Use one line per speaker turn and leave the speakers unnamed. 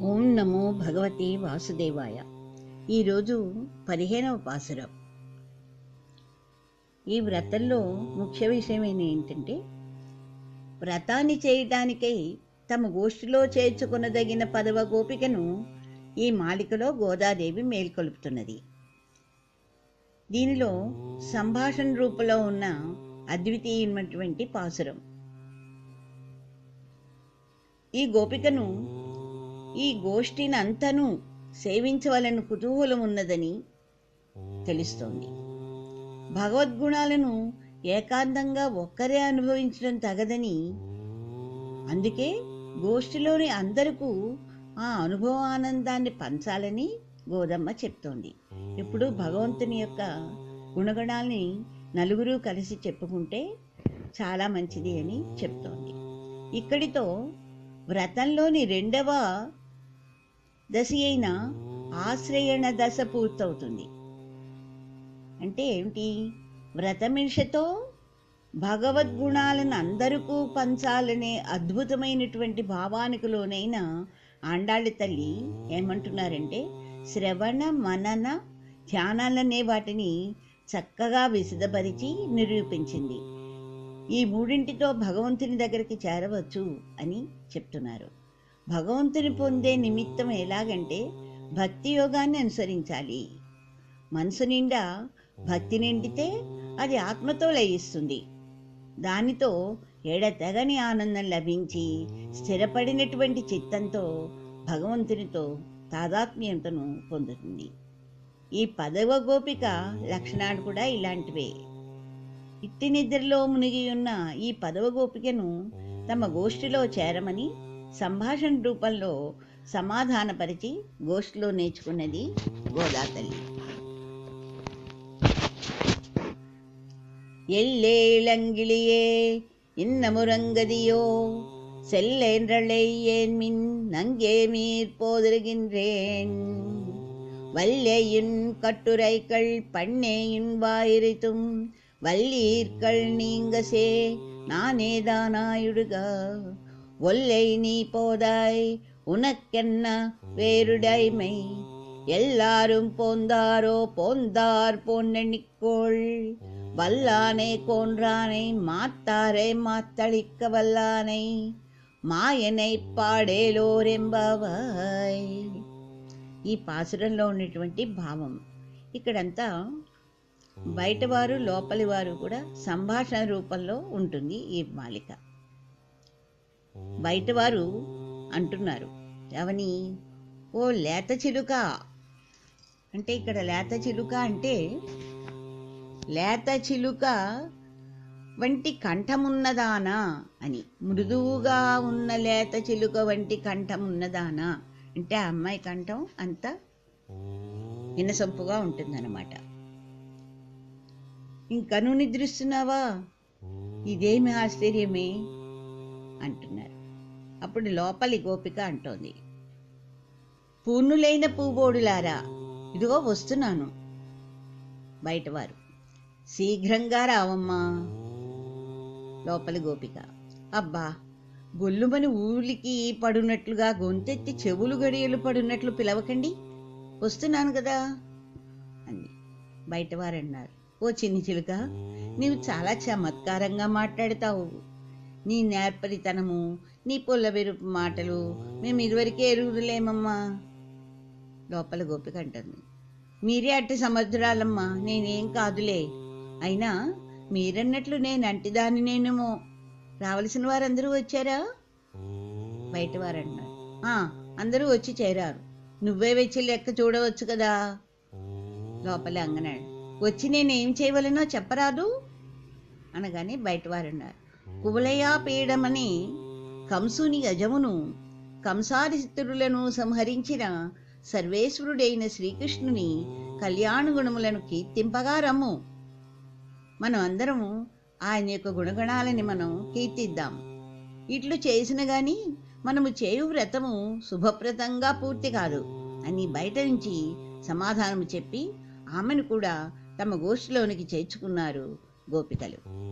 ఓం నమో భగవతి వాసుదేవాయ. ఈరోజు పదిహేనవ పాసురం. ఈ వ్రతంలో ముఖ్య విషయం ఏంటంటే వ్రతాన్ని చేయటానికై తమ గోష్ఠిలో చేర్చుకునదగిన పదవ గోపికను ఈ మాలికలో గోదాదేవి మేల్కొలుపుతున్నది. దీనిలో సంభాషణ రూపంలో ఉన్న అద్వితీయమైనటువంటి పాసురం. ఈ గోపికను ఈ గోష్ఠిని అంతను సేవించవలని కుతూహలం ఉన్నదని తెలుస్తోంది. భగవద్గుణాలను ఏకాంతంగా ఒక్కరే అనుభవించడం తగదని అందుకే గోష్ఠిలోని అందరికూ ఆ అనుభవానందాన్ని పంచాలని గోదమ్మ చెప్తోంది. ఇప్పుడు భగవంతుని యొక్క గుణగణాల్ని నలుగురు కలిసి చెప్పుకుంటే చాలా మంచిది అని చెప్తోంది. ఇక్కడితో వ్రతంలోని రెండవ దశ అయిన ఆశ్రయణ దశ పూర్తవుతుంది. అంటే ఏమిటి? వ్రతమిషతో భగవద్గుణాలను అందరికూ పంచాలనే అద్భుతమైనటువంటి భావానికి లోనైన ఆండాళ్ళ తల్లి ఏమంటున్నారంటే శ్రవణ మనన ధ్యానాలనే వాటిని చక్కగా విశదపరిచి నిరూపించింది. ఈ మూడింటితో భగవంతుని దగ్గరికి చేరవచ్చు అని చెప్తున్నారు. భగవంతుని పొందే నిమిత్తం ఎలాగంటే భక్తి యోగాన్ని అనుసరించాలి. మనసు నిండా భక్తి నిండితే అది ఆత్మతో లయిస్తుంది. దానితో ఎడతెగని ఆనందం లభించి స్థిరపడినటువంటి చిత్తంతో భగవంతునితో తాదాత్మ్యంతను పొందుతుంది. ఈ పదవ గోపిక లక్షణాలు కూడా ఇలాంటివే. ఇట్టి నిద్రలో మునిగి ఉన్న ఈ పదవ గోపికను తమ గోష్ఠిలో చేరమని సంభాషణ రూపంలో సమాధానపరిచి గోష్ఠిలో నేర్చుకున్నది గోదాతల్లి எல்லேளங்கிளியே இன்னமுரங்கதியோ செல்லென்றழையேன் மின் நங்கே மீர் போதிருகின்றேன் வல்லேயின் கட்டுரைகள் பண்ணேயின் வாயிரித்தும் வல்லீர்கள் நீங்கசே நானேதானாயுடுக ஒல்லை நீ போதாய் உனக்கென்ன வேறுடைமை எல்லாரும் போந்தாரோ போந்தார் பொன்னெண்ணிக்கோள் வல்லானை கோன்றானை மாத்தாரை மாத்தளிக்க வல்லானை మాయనై పాడేలోరెంబవాయ్ ఈ పాసురంలో ఉన్నటువంటి భావం ఇక్కడంతా బయటవారు లోపలి వారు కూడా సంభాషణ రూపంలో ఉంటుంది ఈ మాలిక బయటవారు అంటున్నారు. అవని ఓ లేత చిలుక. అంటే ఇక్కడ లేత చిలుక అంటే లేత చిలుక వంటి కంఠమున్నదానా అని. మృదువుగా ఉన్న లేత చిలుక వంటి కంఠమున్నదానా. అంటే ఆ అమ్మాయి కంఠం అంత వినసొంపుగా ఉంటుందన్నమాట. ఇంకను నిద్రిస్తున్నావా? ఇదేమి ఆశ్చర్యమే? అంటున్నారు. అప్పుడు లోపలి గోపిక అంటోంది పూర్ణులైన పూబోడులారా ఇదిగో వస్తున్నాను. బయటవారు శీఘ్రంగా రావమ్మా. లోపలి గోపిక అబ్బా గొల్లుమని ఊలికి పడునట్లుగా గొంతెత్తి చెవులు గడియలు పడున్నట్లు పిలవకండి వస్తున్నాను కదా. అంది. బయటవారన్నారు ఓ చిన్ని చిలుక నీవు చాలా చమత్కారంగా మాట్లాడతావు. నీ నేర్పరితనము నీ పొల్లబెరుపు మాటలు. మేము ఇదివరకే ఎరుగులేమమ్మా లోపల గోపిక అంటుంది. మీరే అట్టి సమర్థురాలమ్మా నేనేం కాదులే. అయినా మీరన్నట్లు నేను అంటిదాని నేనేమో. రావలసిన వారందరూ వచ్చారా? బయట అందరూ వచ్చి చేరారు. నువ్వే వచ్చి లెక్క చూడవచ్చు కదా. లోపల అంగనాడు వచ్చి నేనేం చేయవలనో చెప్పరాదు? అనగానే బయటవారు కువలయాపీడమని కంసుని యజమును కంసారిస్తులను సంహరించిన సర్వేశ్వరుడైన శ్రీకృష్ణుని కళ్యాణ గుణములను కీర్తింపగా రమ్ము. మనం అందరము ఆయన యొక్క గుణగణాలని మనం కీర్తిద్దాం. ఇట్లు చేసిన గాని మనము చేయు వ్రతము శుభప్రతంగా పూర్తి కాదు అని బయట నుంచి సమాధానం చెప్పి ఆమెను కూడా తమ గోష్ఠిలోనికి చేర్చుకున్నారు గోపికలు.